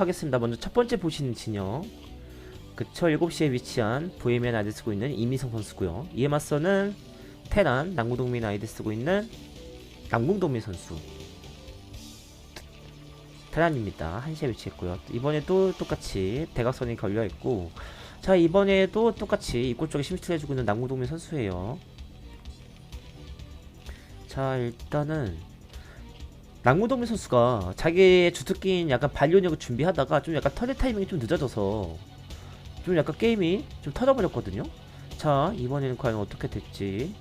하겠습니다. 먼저 첫 번째 보시는 진영. 그쵸 7시에 위치한 보헤미안 아이디 쓰고 있는 이미성 선수고요. 이에 맞서는 테란 남궁동민 아이디 쓰고 있는 남궁동민 선수. 테란입니다. 1시에 위치했고요. 이번에도 똑같이 대각선이 걸려있고 자 이번에도 똑같이 입구 쪽에 심시를 해주고 있는 남궁동민 선수예요. 자 일단은 남궁동민 선수가 자기의 주특기인 약간 반려력을 준비하다가 좀 약간 터렛 타이밍이 좀 늦어져서 좀 약간 게임이 좀 터져버렸거든요. 자 이번에는 과연 어떻게 될지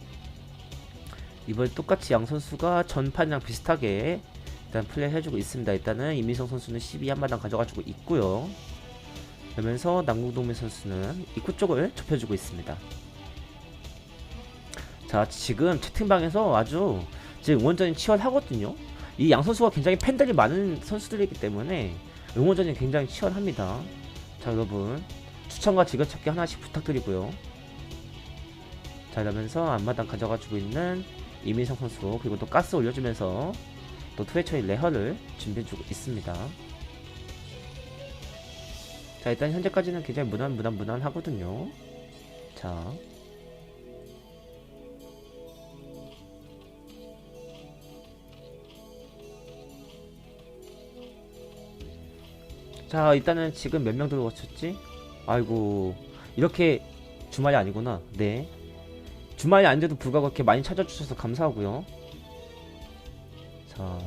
이번에 똑같이 양 선수가 전판이랑 비슷하게 일단 플레이 해주고 있습니다. 일단은 이민성 선수는 12 한마당 가져가지고 있고요. 그러면서 남궁동민 선수는 입구 쪽을 좁혀주고 있습니다. 자 지금 채팅방에서 아주 지금 응원전이 치열하거든요. 이 양 선수가 굉장히 팬들이 많은 선수들이기 때문에 응원전이 굉장히 치열합니다. 자 여러분 추천과 즐겨찾기 하나씩 부탁드리고요. 자 이러면서 앞마당 가져가지고 있는 이민성 선수 그리고 또 가스 올려주면서 또 투회처의 레허를 준비해주고 있습니다. 자 일단 현재까지는 굉장히 무난 무난 무난하거든요. 자 자 일단은 지금 몇 명 들어왔었지? 아이고 이렇게 주말이 아니구나. 네. 주말이 아닌데도 불구하고 이렇게 많이 찾아주셔서 감사하고요. 자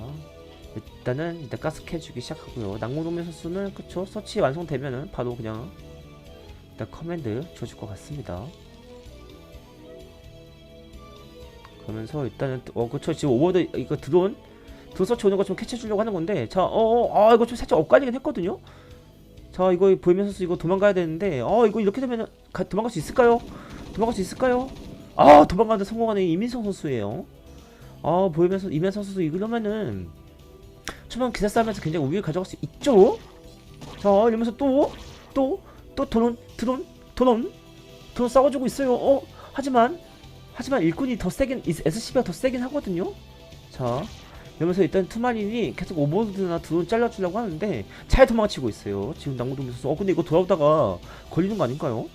일단은 일단 가스 캐주기 시작하고요. 낙무노면 선수는 그쵸? 서치 완성되면은 바로 그냥 일단 커맨드 줘줄 것 같습니다. 그러면서 일단은 어 그쵸. 지금 오버드 이거 드론 드론 서치 오는 거 좀 캐치해 주려고 하는 건데 자 어어 아 이거 좀 살짝 엇갈리긴 했거든요 자 이거 보이면 선수 이거 도망가야 되는데 어 이거 이렇게 되면 가, 도망갈 수 있을까요? 도망갈 수 있을까요? 아 도망가는데 성공하는 이민성 선수예요 아 보이면서 이면 선수도 이러면은 초반 기사 싸움에서 굉장히 우위를 가져갈 수 있죠? 자 이러면서 또 또또 드론 드론 드론 드론 싸워주고 있어요 어 하지만 하지만 일꾼이 더 세긴 SCB가 더 세긴 하거든요 자 이러면서 일단 투마린이 계속 오버로드나 드론 잘라주려고 하는데 잘 도망치고 있어요. 지금 남구동 선수. 어 근데 이거 돌아오다가 걸리는 거 아닌가요?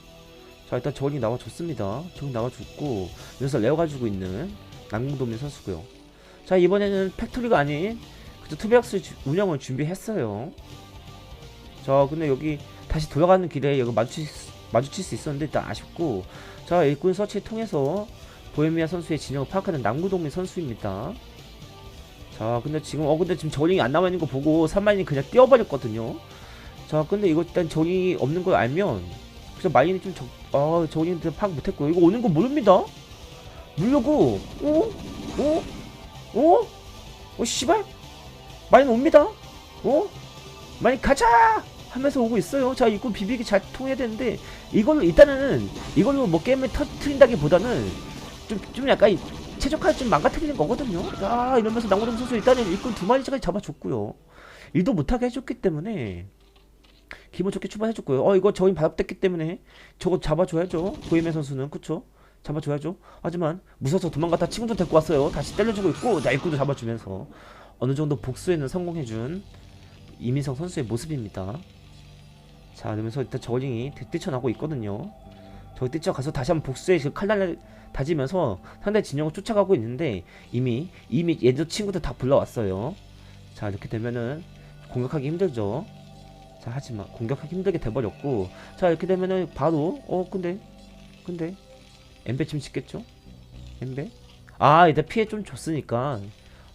자 일단 저기 나와줬습니다. 저기 나와줬고 여기서 레어 가지고 있는 남궁도민 선수고요. 자 이번에는 팩토리가 아닌 그저 투백스 운영을 준비했어요. 자 근데 여기 다시 돌아가는 길에 여기 마주칠, 수- 마주칠 수 있었는데 일단 아쉽고 자 일꾼 서치 통해서 보헤미아 선수의 진영을 파악하는 남구동민 선수입니다. 자 근데 지금 어 근데 지금 저링이 안 남아있는 거 보고 산마인이 그냥 뛰어버렸거든요 자 근데 이거 일단 저링이 없는 걸 알면 그래서 마인이 좀 적.. 아 저링 파악 못했고요 이거 오는 거 모릅니다 물려고 어? 어? 어? 어 씨발 마인 옵니다 어? 마인 가자 하면서 오고 있어요 자 이거 비비기 잘 통해야 되는데 이걸로 일단은 이걸로 뭐 게임을 터트린다기보다는 좀, 좀 약간 최적화를 좀 망가뜨리는 거거든요. 아 이러면서 남고동 선수 일단은 일꾼 두 마리까지 잡아줬고요. 일도 못하게 해줬기 때문에 기분 좋게 출발해줬고요. 어 이거 저희 발업됐기 때문에 저거 잡아줘야죠. 고이메 선수는 그쵸? 잡아줘야죠. 하지만 무서워서 도망갔다 친구도 데리고 왔어요. 다시 때려주고 있고 자 일꾼도 잡아주면서 어느 정도 복수에는 성공해준 이민성 선수의 모습입니다. 자 그러면서 일단 저링이 뛰쳐나고 있거든요. 저기 뛰쳐가서 다시 한번 복수의 그 칼날을 다지면서 상대 진영을 쫓아가고 있는데 이미 이미 얘들 친구들 다 불러왔어요. 자 이렇게 되면은 공격하기 힘들죠. 자 하지만 공격하기 힘들게 돼버렸고 자 이렇게 되면은 바로 어 근데 근데 엠베 지금 짓겠죠? 엠베? 아 일단 피해 좀 줬으니까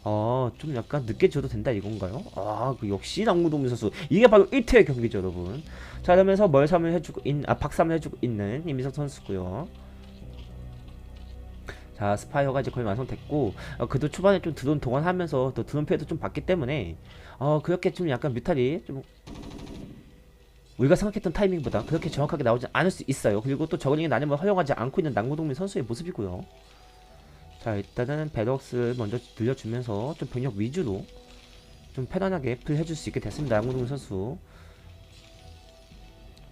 어좀 약간 늦게 줘도 된다 이건가요? 아 그 역시 남구동민 선수 이게 바로 1태의 경기죠 여러분. 자 그러면서 멀삼을 해주고 있 아 박삼을 해주고 있는 이민석 선수고요. 자 스파이어가 이제 거의 완성됐고 어, 그래도 초반에 좀 드론 동원하면서 또 드론 피해도 좀 받기 때문에 어 그렇게 좀 약간 뮤탈이 좀 우리가 생각했던 타이밍보다 그렇게 정확하게 나오지 않을 수 있어요 그리고 또 저글링의 난임을 허용하지 않고 있는 남구동민 선수의 모습이고요 자 일단은 배럭스 먼저 들려주면서 좀 병력 위주로 좀 편안하게 플레이해줄 수 있게 됐습니다 남구동민 선수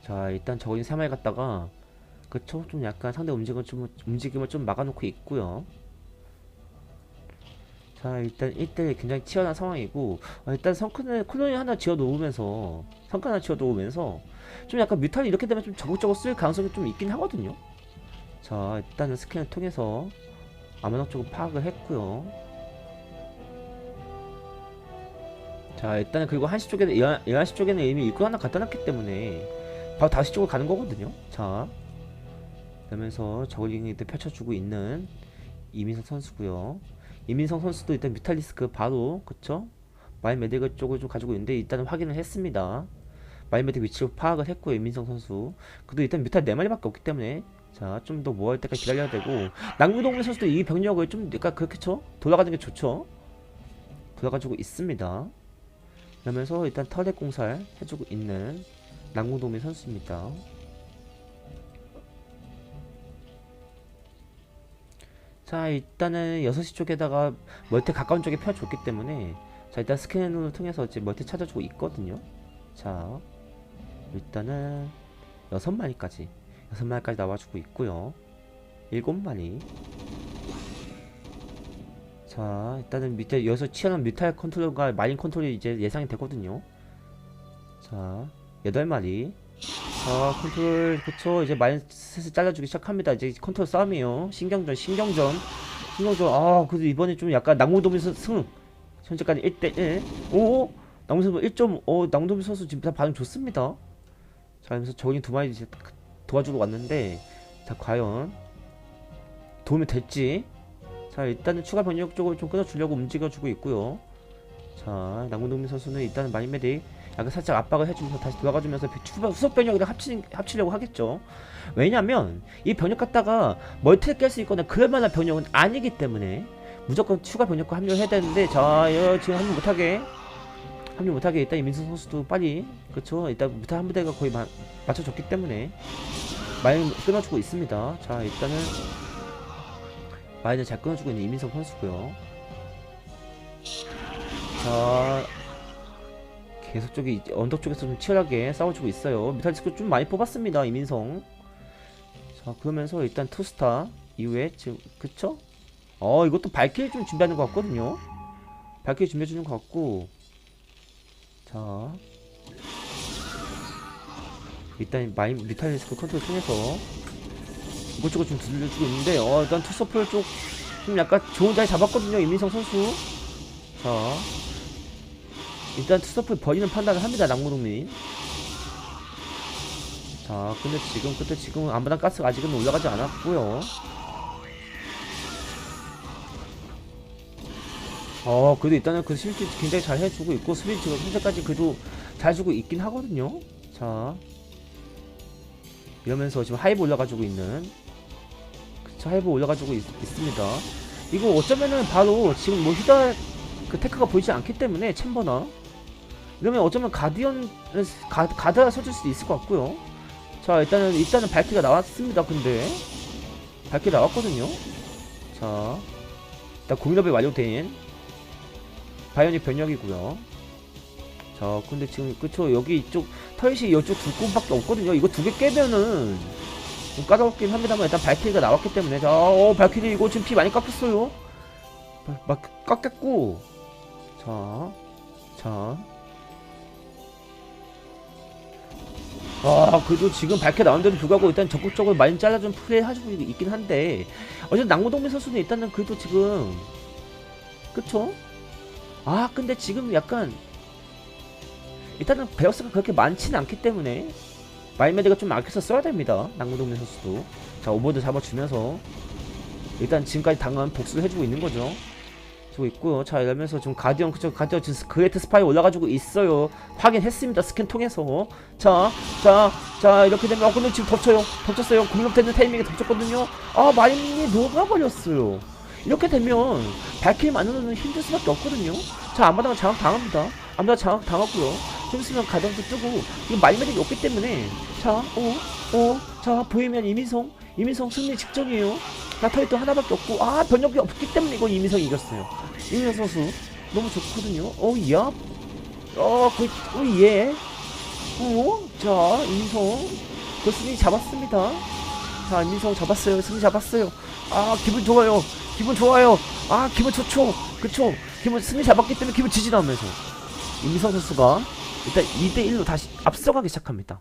자 일단 저글링 3마리 갔다가 그쵸? 좀 약간 상대 움직임을 좀, 움직임을 좀 막아놓고 있고요. 자 일단 1대1 굉장히 치열한 상황이고 어, 일단 성큰을 콜로니 하나 지어 놓으면서 성큰 하나 지어 놓으면서 좀 약간 뮤탈이 이렇게 되면 좀 적극적으로 쓸 가능성이 좀 있긴 하거든요 자 일단은 스캔을 통해서 아마nok 쪽을 파악을 했고요 자 일단은 그리고 한시 쪽에는 11시 쪽에는 이미 입구 하나 갖다 놨기 때문에 바로 다시 쪽으로 가는 거거든요 자 그러면서 저글링이 때 펼쳐주고 있는 이민석 선수고요 이민성 선수도 일단 뮤탈리스크 바로 그쵸? 마인 메딕을 쪽을 좀 가지고 있는데 일단은 확인을 했습니다. 마인 메딕 위치를 파악을 했고요 이민성 선수. 그래도 일단 뮤탈 4마리밖에 없기 때문에 자 좀 더 모아올 때까지 기다려야 되고 남구동민 선수도 이 병력을 좀 약간 그렇게 쳐 돌아가는 게 좋죠. 돌아가지고 있습니다. 그러면서 일단 터렛 공사를 해주고 있는 남구동민 선수입니다. 자 일단은 6시 쪽에다가 멀티 가까운 쪽에 펴줬기 때문에 자 일단 스캔을 통해서 이제 멀티 찾아주고 있거든요 자 일단은 6마리까지 6마리까지 나와주고 있고요. 7마리. 자 일단은 밑에 여기서 치열한 뮤탈 컨트롤과 마린 컨트롤이 이제 예상이 되거든요. 자 8마리. 자 컨트롤 그쵸 이제 마인 슬슬 잘라주기 시작합니다. 이제 컨트롤 싸움이에요. 신경전 신경전. 신경전 아 그래도 이번에 좀 약간 낙무도민 선수 승. 현재까지 1대1 오 낙무도민 1.5 낙무도민 선수 지금 다 반응 좋습니다. 자 그러면서 저기 두 마리 이제 도와주러 왔는데 자 과연 도움이 될지. 자 일단은 추가 병력 쪽을 좀 끊어주려고 움직여주고 있고요. 자 낙무도민 선수는 일단은 마인 메딕 약간 살짝 압박을 해주면서 다시 돌아가주면서 후속 병력이랑 합치, 합치려고 하겠죠. 왜냐면 이 병력 갖다가 멀티를 깰 수 있거나 그럴 만한 병력은 아니기 때문에 무조건 추가 병력과 합류를 해야 되는데 자 여, 지금 합류 못하게 합류 못하게 일단 이민수 선수도 빨리 그쵸 일단 무탈 한 부대가 거의 마, 맞춰줬기 때문에 마인 끊어주고 있습니다. 자 일단은 마인을 잘 끊어주고 있는 이민성 선수고요. 자 계속 저기 언덕 쪽에서 좀 치열하게 싸워주고 있어요. 미탈리스크 좀 많이 뽑았습니다. 이민성. 자 그러면서 일단 투스타 이후에 지금 그쵸? 어 이것도 발키리 좀 준비하는 것 같거든요. 발키리 준비해주는 것 같고 자 일단 마인 미탈리스크 컨트롤 통해서 이것저것 좀 들려주고 있는데 어 일단 투서플 쪽 좀 약간 좋은 자리 잡았거든요. 이민성 선수. 자 일단 투서플 버리는 판단을 합니다 낙무동민 자 근데 지금 근데 지금 안바닥 가스가 아직은 올라가지 않았고요 어 그래도 일단은 그 스위치 굉장히 잘 해주고 있고 스위치 지금 현재까지 그래도 잘 주고 있긴 하거든요 자 이러면서 지금 하이브 올라가지고 있는 그쵸 하이브 올라가지고 있, 있습니다 이거 어쩌면은 바로 지금 뭐 히다 그 테크가 보이지 않기 때문에 챔버나 이러면 어쩌면 가디언 가, 가드가 서줄 수도 있을 것 같고요. 자 일단은 일단은 발키가 나왔습니다. 근데 발키 나왔거든요. 자 일단 공인업이 완료된 바이오닉 변력이고요. 자 근데 지금 그쵸 여기 이쪽 터렛이 이쪽 두 곳밖에 없거든요. 이거 두 개 깨면은 좀 까다롭긴 합니다만 일단 발키리가 나왔기 때문에 자어 발키리 이거 지금 피 많이 깎였어요. 막, 막 깎였고 자 자. 아, 그래도 지금 밝게 나온데도 불구하고 일단 적극적으로 많이 잘라준 플레이 하고 있긴 한데, 어쨌든 낙무동민 선수는 일단은 그래도 지금, 그쵸? 아, 근데 지금 약간, 일단은 베어스가 그렇게 많지는 않기 때문에, 마이메드가 좀 아껴서 써야 됩니다. 낙무동민 선수도. 자, 오버드 잡아주면서, 일단 지금까지 당한 복수를 해주고 있는 거죠. 주고 있고요. 자 이러면서 지금 가디언 그쪽 가디언 지금 그레이트 스파이 올라가지고 있어요. 확인했습니다. 스캔 통해서 자, 자, 자 이렇게 되면 어 근데 지금 덮쳐요. 덮쳤어요. 공격되는 타이밍에 덮쳤거든요. 아 마린이 녹아버렸어요. 이렇게 되면 발키리 만들어는 힘들 수밖에 없거든요. 자 안마다가 장악 당합니다. 안마다 장악 당하고요. 좀 있으면 가디언도 뜨고 이거 마리메딕이 없기 때문에 자, 어, 어, 자 보이면 이민성, 이민성 승리 직전이에요. 나타있도 하나밖에 없고 아 변력이 없기 때문에 이건 이민성이 이겼어요 이민성 선수 너무 좋거든요 어 야. 어 그 어, 예. 어자 이민성 그 승리 잡았습니다 자 이민성 잡았어요 승리 잡았어요 아 기분 좋아요 기분 좋아요. 아 기분 좋죠. 그쵸? 기분 승리 잡았기 때문에 기분 지지도 않으면서. 임미성 선수가 일단 2대1로 다시 앞서가기 시작합니다